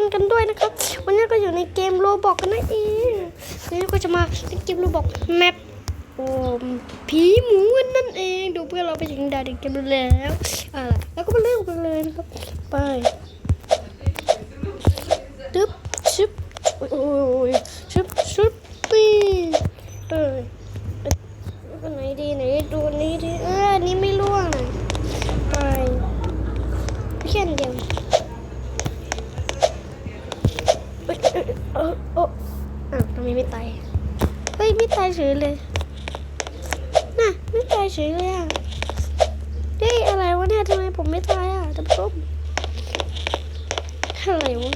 คนกันด้วยนะครับ วันนี้ก็อยู่ในเกมโรบอกกันนั่นเองวันนี้ก็จะมาเล่นเกมโรบอกแมปโอ้ผีหมูนนั่นเอง ดูเพื่อนเราไปถึงด่านเกมแล้วอ่าแล้วก็มาเริ่มกันเลยนะครับ ไปตึ๊บชึบโอ้ยชึบชึบปีเออไหนดีไหนดูนนี้ดีเอออันนี้ไม่ร่วงนะไปแค่อันเดียว เอ้ยเอ้ยเอ้อ้าวทำไมไม่ตายเฮ้ยไม่ตายเฉยเลยน่ะไม่ตายเฉยเลยอะเฮ้ยอะไรวะเนี่ยทำไมผมไม่ตายอะท่านผู้ชมอะไรวะ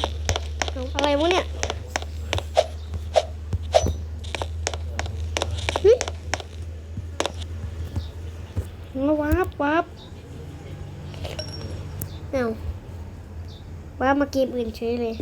เอาอะไรวะเนี่ยหึมาวับวับเอาวับมาเกมอื่นเฉยเลย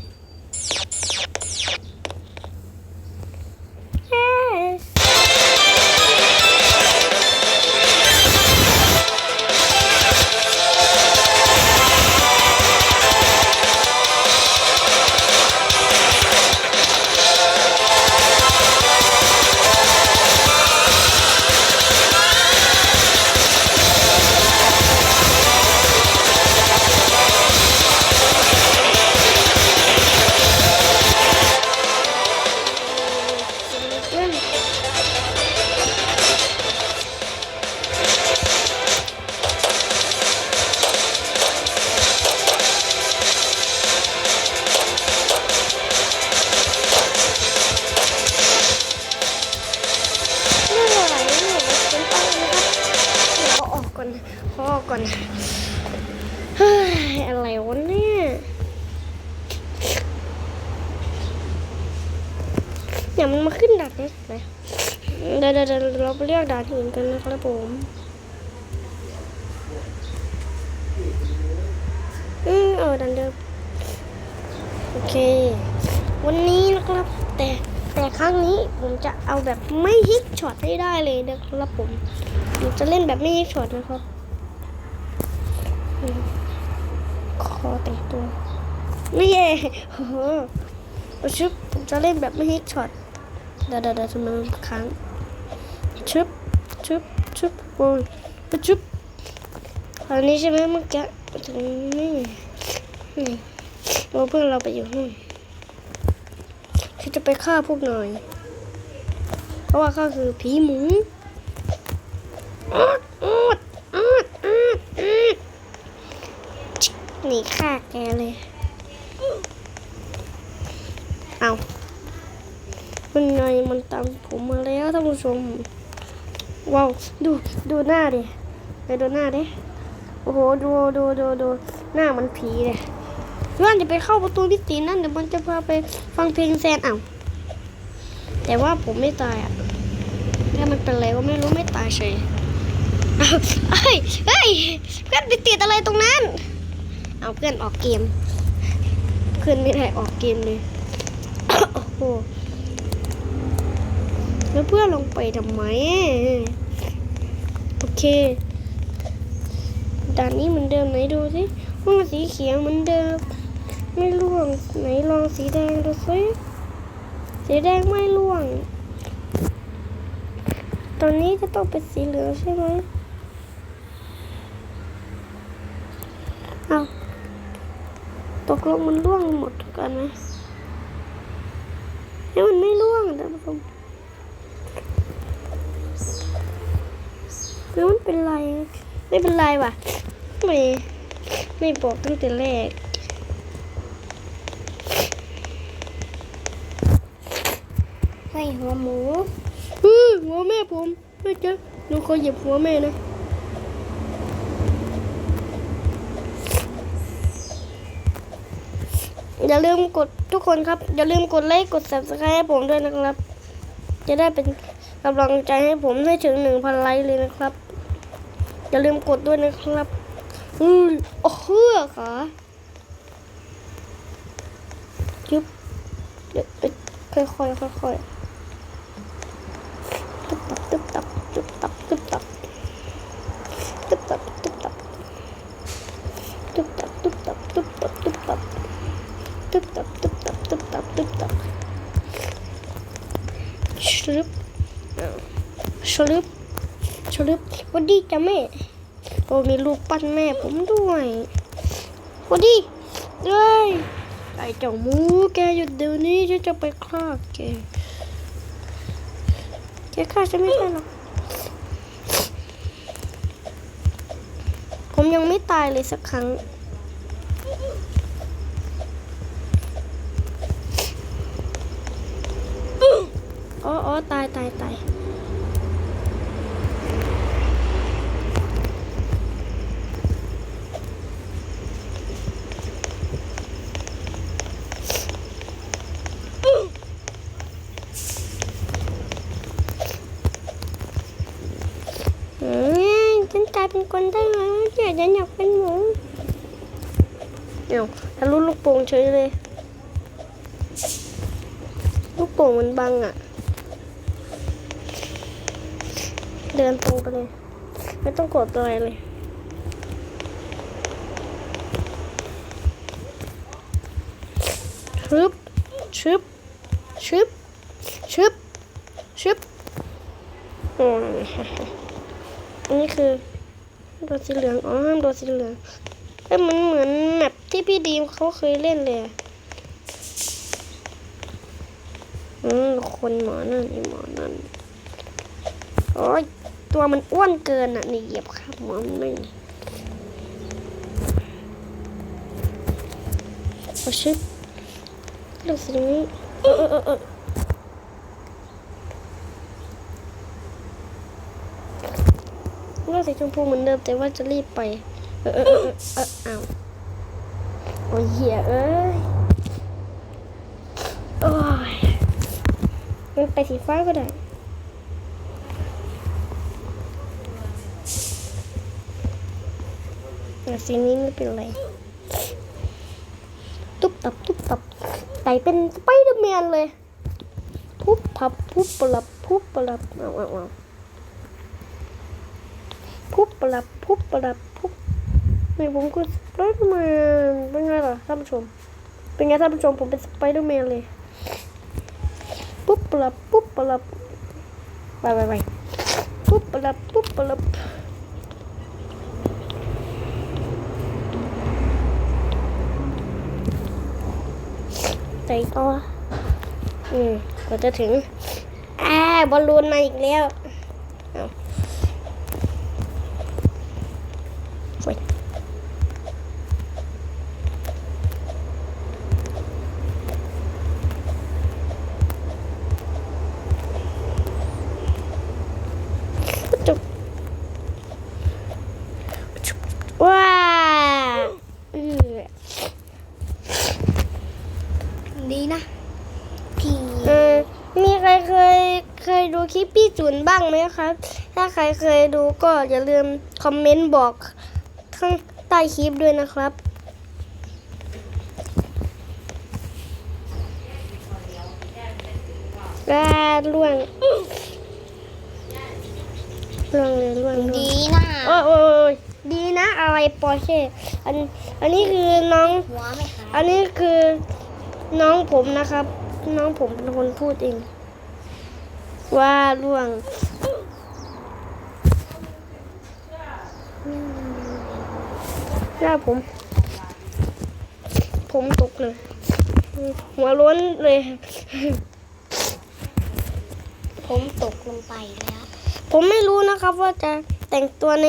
เค วันนี้นะครับ แต่แต่ครั้งนี้ผมจะเอาแบบไม่ฮิตช็อตให้ได้เลยนะครับผมผมจะเล่นแบบไม่ฮิตช็อตนะครับอืมขอแต่งตัวนี่เองโอ้โหชึบผมจะเล่นแบบไม่ฮิตช็อตเดี๋ยวเดี๋ยวเดี๋ยวทำไมมันค้างชึบชึบชึบโอ้ยไปชึบคราวนี้ใช่ไหมเมื่อกี้ถึงนี่นี่ เราเพื่อนเราไปอยู่นู่นที่จะไปฆ่าพวกหน่อย เพราะว่าเขาคือผีหมูอ๊ดอ๊ดอ๊ดอ๊ดอ๊ดหนีฆ่าแกเลย เอามันไงมันตามผมมาแล้วท่านผู้ชม ว้าว ดู ดูหน้าดิ ไปดูหน้าดิ โอ้โห ดูดูดูดูหน้ามันผีเลย พื่อนจะไปเข้าประตูที่ตีนั่นเดี๋ยวมันจะพาไปฟังเพลงแซนอะแต่ว่าผมไม่ตายอะถ้ามันเป็นอะไรก็ไม่รู้ไม่ตายเฉยเฮ้ยเฮ้ยเพื่อนไปติดอะไรตรงนั้น เอาเพื่อนออกเกมเพื่อนไม่ได้ออกเกมเลยโอ้โหแล้วเพื่อนลงไปทำไมโอเคด่านนี้เหมือนเดิมไหนดูสิห้องสีเขียวเหมือนเดิม ไม่ร่วงไหนลองสีแดงดูสิสีแดงไม่ร่วง ตอนนี้จะต้องเป็นสีเหลืองใช่ไหมเอาตกลงมันร่วงหมดกันไหมเฮ้มันไม่ร่วงท่านผู้ชมหรือมันเป็นไร ไม่เป็นไรว่ะ ไม่ ไม่บอกตั้งแต่แรก ให้หัวหมูเฮ้ยหัวแม่ผมไม่เจอหนูขอหยียบหัวแม่นะอย่าลืมกดทุกคนครับ อย่าลืมกดไลค์กด subscribe ให้ผมด้วยนะครับ จะได้เป็นกำลังใจให้ผมให้ถึงหนึ่งพันไลค์เลยนะครับ อย่าลืมกดด้วยนะครับอืมโอ้โหขาจุ๊บเดี๋ยวเอ้ยค่อยๆค่อยๆ ตึ๊บตับตึ๊บตับตึ๊บตับตึ๊บตับตึ๊บตับตึ๊บตับตึ๊บตับตึ๊บตับตึ๊บตับตึ๊บตับตึ๊บตับตึ๊บตับตึ๊บตับตึ๊บตับชลึบชลึบชลึบวันดีจ้ะแม่โอ้มีลูกปั้นแม่ผมด้วยวันดีเอ้ยไอ้เจ้าหมูแกหยุดเดี๋ยวนี้ฉันจะไปฆ่าแก แกฆ่าฉันไม่ได้หรอกผมยังไม่ตายเลยสักครั้ง อ๋ออ๋อตายตายตายเอ้ยฉันกลายเป็นคนได้แล้วเดี๋ยวฉันอยากเป็นหมูเดี๋ยวทะลุลูกโป่ง เฉยเลย ลูกโป่งมันบังอะ เดินตรงไปเลย ไม่ต้องกดอะไรเลยชึบชึบชึบชึบชึบอืมอันนี้คือโดนสีเหลือง อ๋อห้ามโดนสีเหลืองเอ้ยมันเหมือนแมป ที่พี่ดีมเขาเคยเล่นเลยอะอืมคนหมอนั่นไอหมอนั่นโอ้ยตัวมันอ้วนเกินอะนี่เหยียบข้ามหัวมันไม่โอ้ชิบเรื่องสิ่งนี้เออเออเออเออเรื่องสีชมพูเหมือนเดิมแต่ว่าจะรีบไป เออเออเออเออเอออ้าว โอ้ยเหี้ยเอ้ยโอ้ยมันไปสีฟ้าก็ได้แต่สีนี้ไม่เป็นไรตุ๊บตับตุ๊บตับไต่เป็นสไปเดอร์แมนเลยทุบพับทุบปรับทุบปรับเอาเอาเอาทุบปรับทุบปรับ ทุบนี่ผมก็สไปเดอร์แมนเป็นไงล่ะท่านผู้ชม เป็นไงท่านผู้ชมผมเป็นสไปเดอร์แมนเลย ปุ๊บปรับปุ๊บปรับไปไปไปปุ๊บปรับปุ๊บปรับใจต่ออืมก็จะถึงอ่าบอลลูนมาอีกแล้ว เอายจุ๊บจุ๊บว้าอือ ดีนะ พี่ เออมีใครเคยเคยดูคลิปพี่ จุนบ้างไหมครับ ถ้าใครเคยดูก็อย่าลืมคอมเมนต์บอกข้างใต้คลิปด้วยนะครับอ่าล่วงล่วงเลยล่วงล่วงดีนะโอ้ยโอ้ยโอ้ยดีนะอะไรปอร์เช่อันอันนี้คือน้องหัวไม่หายอันนี้คือน้องผมนะครับ น้องผมเป็นคนพูดเอง ว่าล่วงหน้าผม ผมตกเลย หัวล้วนเลย ผมตกลงไปแล้ว ผมไม่รู้นะครับว่าจะแต่งตัวใน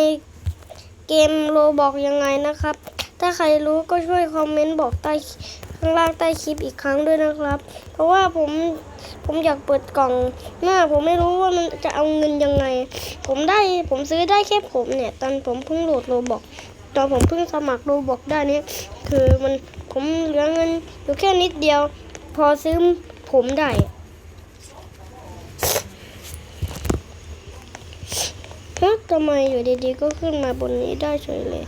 เกมโรบอกยังไงนะครับ ถ้าใครรู้ก็ช่วยคอมเมนต์บอกใต้ ข้างล่างใต้คลิปอีกครั้งด้วยนะครับ เพราะว่าผมผมอยากเปิดกล่องหน้าผมไม่รู้ว่ามันจะเอาเงินยังไง ผมได้ผมซื้อได้แค่ผมเนี่ย ตอนผมเพิ่งโหลดโรบอกตอนผมเพิ่งสมัครโรบอกได้นี่คือมันผมเหลือเงินอยู่แค่นิดเดียว พอซื้อผมได้ฮะทำไมอยู่ดีๆก็ขึ้นมาบนนี้ได้เฉยเลย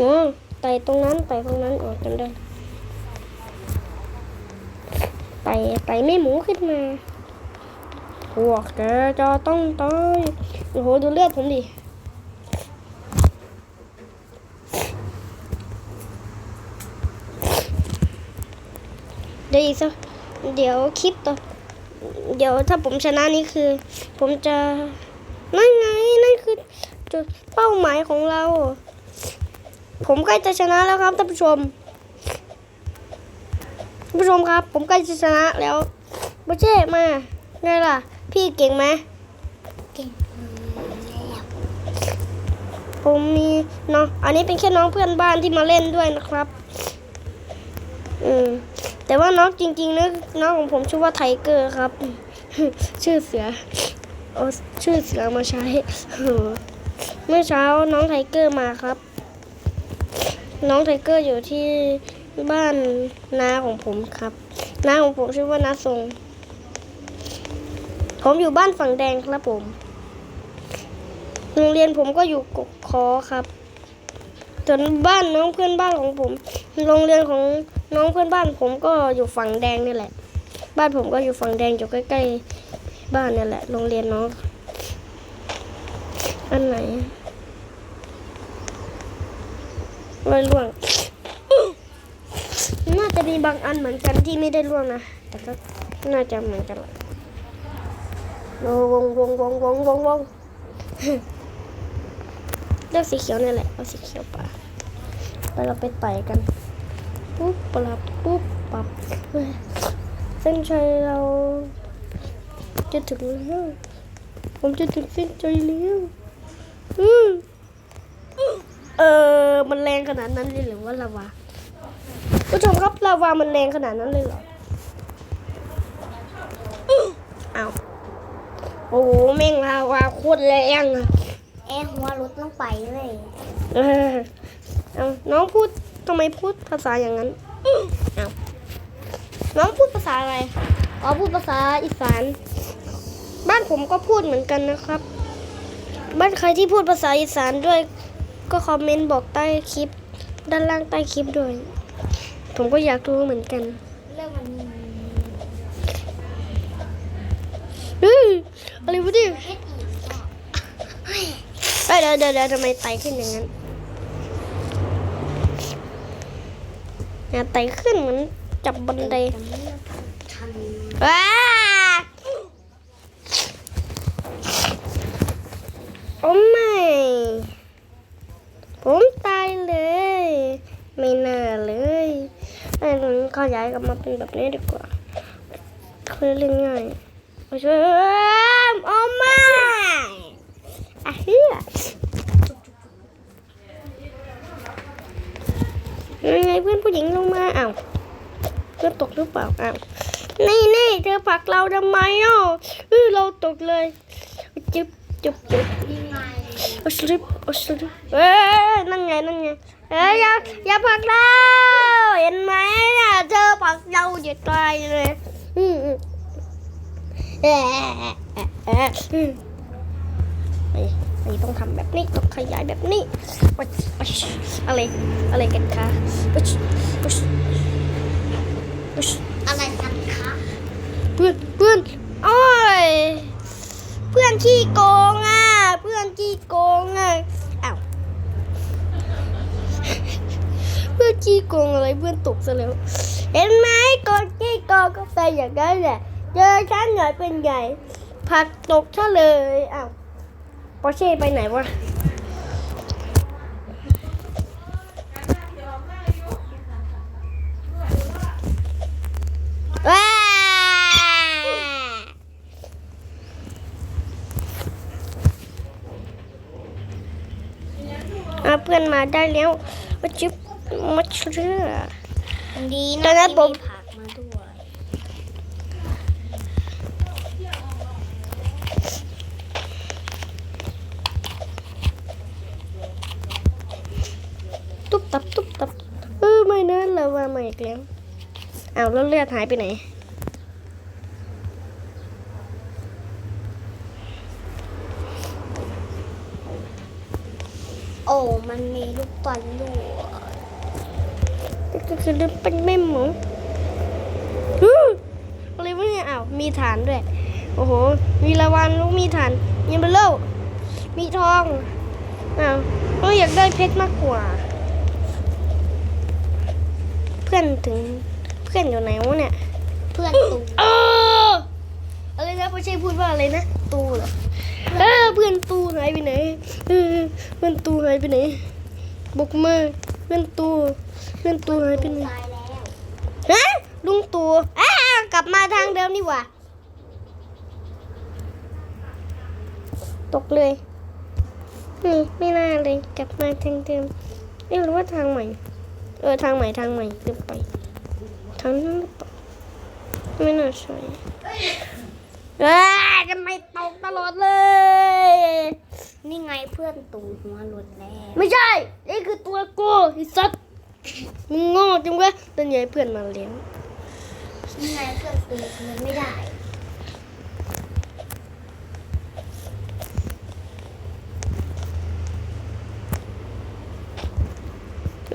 อ๋อไต่ตรงนั้นไต่ตรงนั้นออกกันได้ไต่ไต่ไม่หมูขึ้นมาพวกแกจะต้องตายโอ้โหดูเลือดผมดิเดี๋ยวอีกสักเดี๋ยวคลิปต่อเดี๋ยวถ้าผมชนะนี่คือ ผมจะนั่นไงนั่นคือจุดเป้าหมายของเรา ผมใกล้จะชนะแล้วครับท่านผู้ชมท่านผู้ชมครับ ผมใกล้จะชนะแล้วโบเช่มาไงล่ะ พี่เก่งไหมเก่งผมมีน้องอันนี้เป็นแค่น้องเพื่อนบ้านที่มาเล่นด้วยนะครับ อืมแต่ว่าน้องจริงๆนะน้องของผมชื่อว่าไทเกอร์ครับ ชื่อเสือเอาชื่อเสือมาใช้เมื่อเช้าน้องไทเกอร์มาครับ น้องไทเกอร์อยู่ที่บ้านนาของผมครับนาของผมชื่อว่านาทรง ผมอยู่บ้านฝั่งแดงครับผม โรงเรียนผมก็อยู่กกคอครับส่วนบ้านน้องเพื่อนบ้านของผม โรงเรียนของน้องเพื่อนบ้านผมก็อยู่ฝั่งแดงนี่แหละ บ้านผมก็อยู่ฝั่งแดงอยู่ใกล้ๆบ้านนี่แหละ โรงเรียนน้อง อันไหน ไม่ร่วง น่าจะมีบางอันเหมือนกันที่ไม่ได้ร่วงนะ แต่ก็น่าจะเหมือนกันแหละโวงวงวงวงวงวงเลือกสีเขียวนี่แหละ เอาสีเขียวไปแล้วเราไปไต่กัน ปุ๊บปรับปุ๊บปรับเฮ้ยเส้นชัยเราจะถึงแล้วผมจะถึงเส้นชัยแล้วอืมเออ มันแรงขนาดนั้นเลยหรือว่าลาวาผู้ชมครับลาวามันแรงขนาดนั้นเลยเหรออ้าวโอ้โหแม่งลาวาโคตรแรงอะแอร์หัวรถลงไปเลยเออเอาน้องพูดทำไมพูดภาษาอย่างนั้นเอาน้องพูดภาษาอะไรอ๋อพูดภาษาอีสาน บ้านผมก็พูดเหมือนกันนะครับ บ้านใครที่พูดภาษาอีสานด้วย ก็คอมเมนต์บอกใต้คลิป ด้านล่างใต้คลิปด้วย ผมก็อยากรู้เหมือนกันเรื่องมันเฮ้ยอะไรวะเนี่ยเดอีกก็เดี๋ยวเดี๋ยวเดี๋ยวทำไมไต่ขึ้นอย่างนั้นอย่าไต่ขึ้นเหมือนจับบันไดว้าโอ้ม่ผมตายเลย ไม่น่าเลยไอ้หนูเขาย้ายกลับมาเป็นแบบนี้ดีกว่าคือเรื่องง่ายมาช่วยโอ้ไม่อะเฮียยังไงเพื่อนผู้หญิงลงมาอ้าวเพื่อนตกหรือเปล่าอ้าวนี่นี่เธอผลักเราทำไมอะเออเราตกเลยจุ๊บจุ๊บจุ๊บยังไงโอสลิปโอสลิปเอ้ยนั่นไงนั่นไง เอ้ยอย่าอย่าผักเราเห็นไหมน่ะเธอผักเราจะตายเลยอืมเอ๊ะเอ๊ะเออืมไปไปต้องทำแบบนี้ต้องขยายแบบนี้อุ๊ยอะไรอะไรกันคะอุ๊ยอุ๊ยอุ๊ยอะไรกันคะเพื่อนเพื่อนโอ้ยเพื่อนขี้โกงอะ เพื่อนขี้โกงอะอ้าว เพื่อน ขี้โกงอะไรเพื่อนตกซะแล้ว เห็นไหมคนขี้โกงก็เป็นอย่างนั้นแหละเจอฉันหน่อยเป็นใหญ่ผักตกซะเลยอ้าวปอเช่ไปไหนวะว้าเพื่อนมาได้แล้วมาจุ๊บ มาเชื่อดีตอนะนนั้นที่ผมมีผักมาด้วยตุ๊บตับตุ๊บตับเออไม่นะเราว่ามาอีกแล้วอ้าวแล้วเลือดหายไปไหนโอ้มันมีลูกบอลด้วย ก็คือเป็นแม่หมูฮึอะไรวะเนี่ยอ้าวมีฐานด้วย โอ้โห มีละวันลูกมีฐานยิงเบลโลมีทองอ้าวเราอยากได้เพชรมากกว่า เพื่อนถึงเพื่อนอยู่ไหนวะเนี่ย เพื่อนตูเอออะไรนะไม่ใช่พูดว่าอะไรนะ ตูเหรอเออเพื่อนตูหายไปไหนเออเพื่อนตูหายไปไหนบุกมาเพื่อนตู เพื่อนตูหายไปไหนตายแล้วฮะลุงตู่อ้ากลับมาทางเดิมนี่หว่า ตกเลยนี่ไม่น่าเลยกลับมาทางเดิมเอ๊ะหรือว่าทางใหม่ เออทางใหม่ทางใหม่ลืมไปทางนั้นหรือเปล่าไม่น่าใช่เอ้ยทำไมตกตลอดเลย นี่ไงเพื่อนตูหัวหลุดแล้ว ไม่ใช่ นี่คือตัวกูไอ้สัตว์ มึงโง่จังวะตอนใหญ่เพื่อนมาเลี้ยงนี่ไงเพื่อนตูมันไม่ได้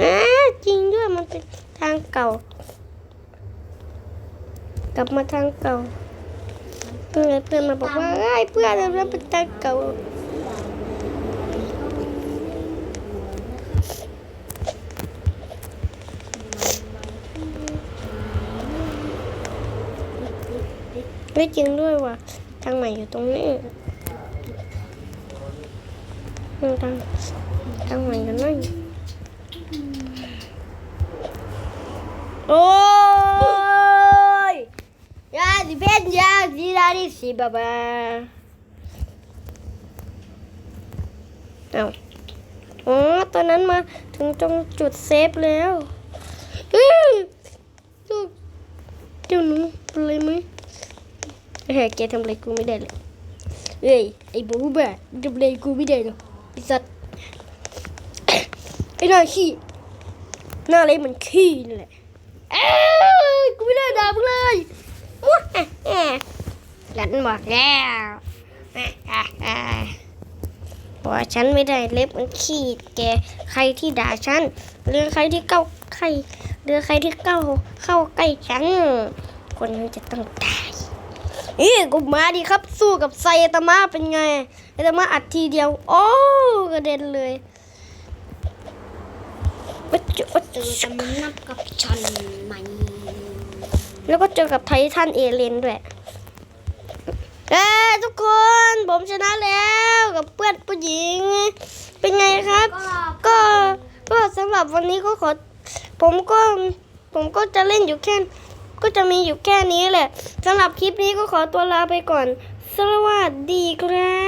อ่าจริงด้วยมันเป็นทางเก่า กลับมาทางเก่าเพื่อนเพื่อนมาบอกว่าไอ้ยเพื่อนเราเป็นทางเก่า ไม่จริงด้วยว่ะ ทางใหม่อยู่ตรงนี้ทางทางใหม่อยู่นั่นโอ้ยยาสิเป็นยาสิดาดิสิบาบาเอาอ๋อตอนนั้นมาถึงตรงจุดเซฟแล้วอื้อลูกเจ้าหนูเป็นไรไหม เฮ้ย แกทำอะไรกูไม่ได้เลยเฮ้ยไอ้บูบ้าทำอะไรกูไม่ได้หรอกไอ้สัตว์ไอ้หน้าขี้หน้าอะไรมันขี้นี่แหละเอ้ยกูไม่ได้ด่ามึงเลยอุ๊ยแอะแอะฉันบอกแล้วแอะแอะแอะบอกว่าฉันไม่ได้เล็บมันขี้แกใครที่ด่าฉันหรือใครที่เข้าใครหรือใครที่เข้าเข้าใกล้ฉันคนนั้นจะต้องตาย อ้ยกูมาดิครับ สู้กับไซตามะเป็นไงไซตามะอัดทีเดียว โอ้กระเด็นเลยวัดจุวัดเจจุอกันนับกับฉันไหมแล้วก็เจอกับไททันเอเลนด้วยเอ้ทุกคนผมชนะแล้วกับเพื่อนผู้หญิง เป็นไงครับ ก็ก็สำหรับวันนี้ก็ขอ ผมก็ผมก็จะเล่นอยู่แค่ ก็จะมีอยู่แค่นี้แหละสำหรับคลิปนี้ก็ขอตัวลาไปก่อน สวัสดีครับ